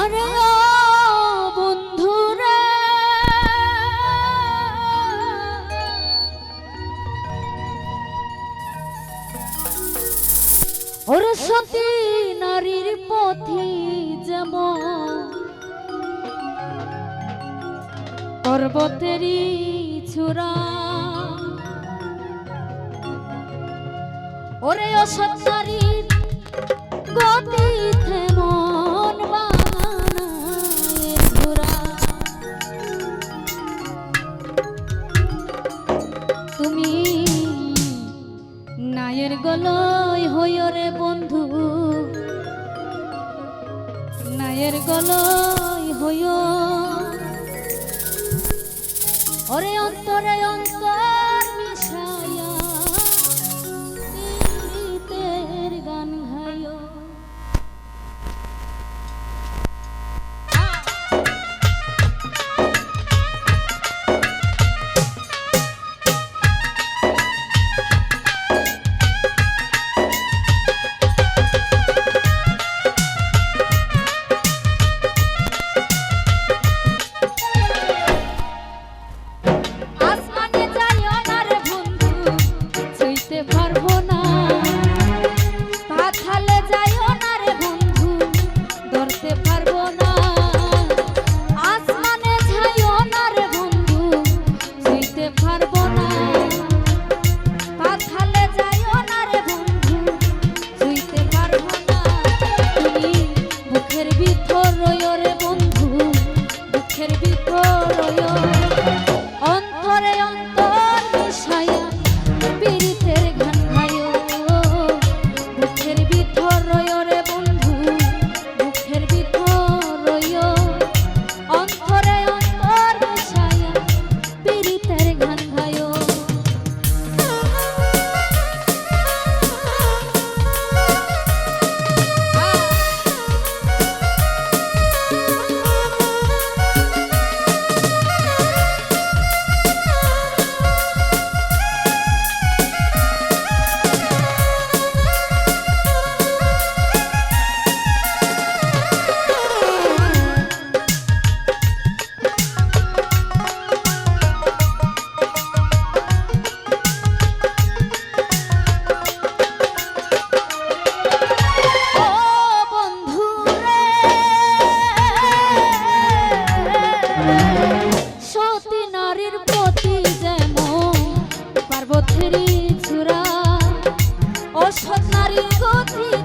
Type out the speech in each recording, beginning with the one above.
আরে বন্ধুরা। ওর নারীর পথে যেমন পর্বতেরই ছুরা। ওরে অসৎ নারীর গতি তুমি নায়ের গলয় হইও রে বন্ধু। নায়ের গলয় হইও। অরে অন্তরে অন্তর মুখের বি চুরা অসৎ নারী গতি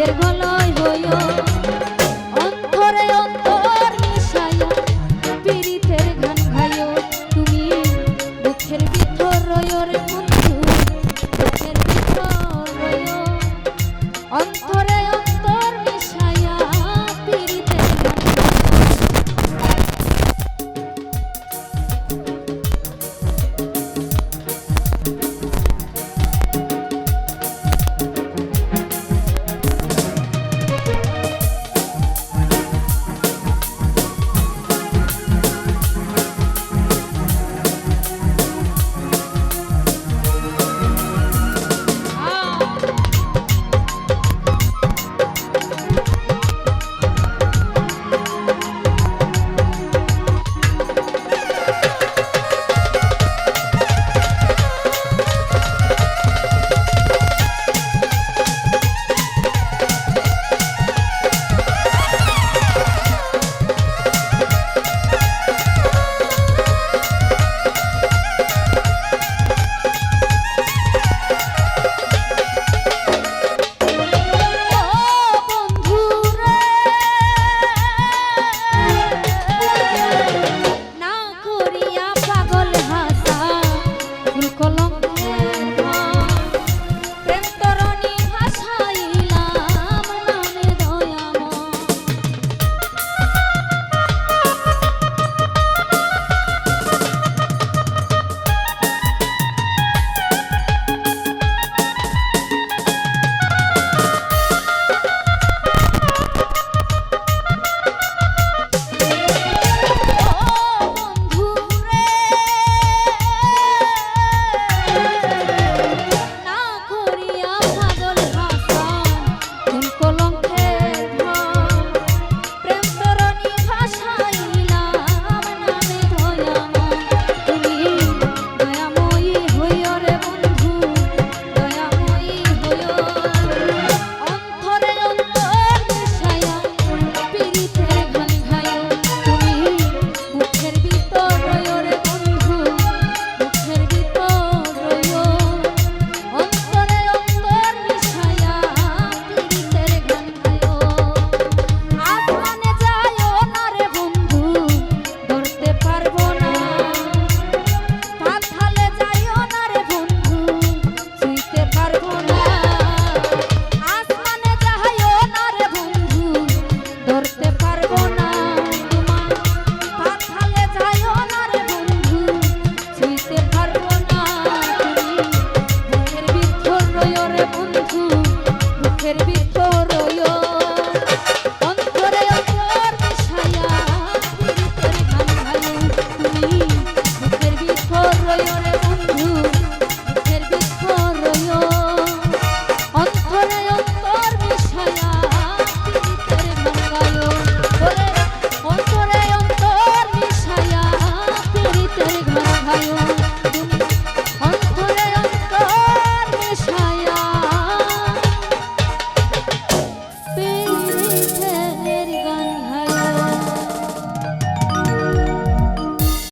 Pierdo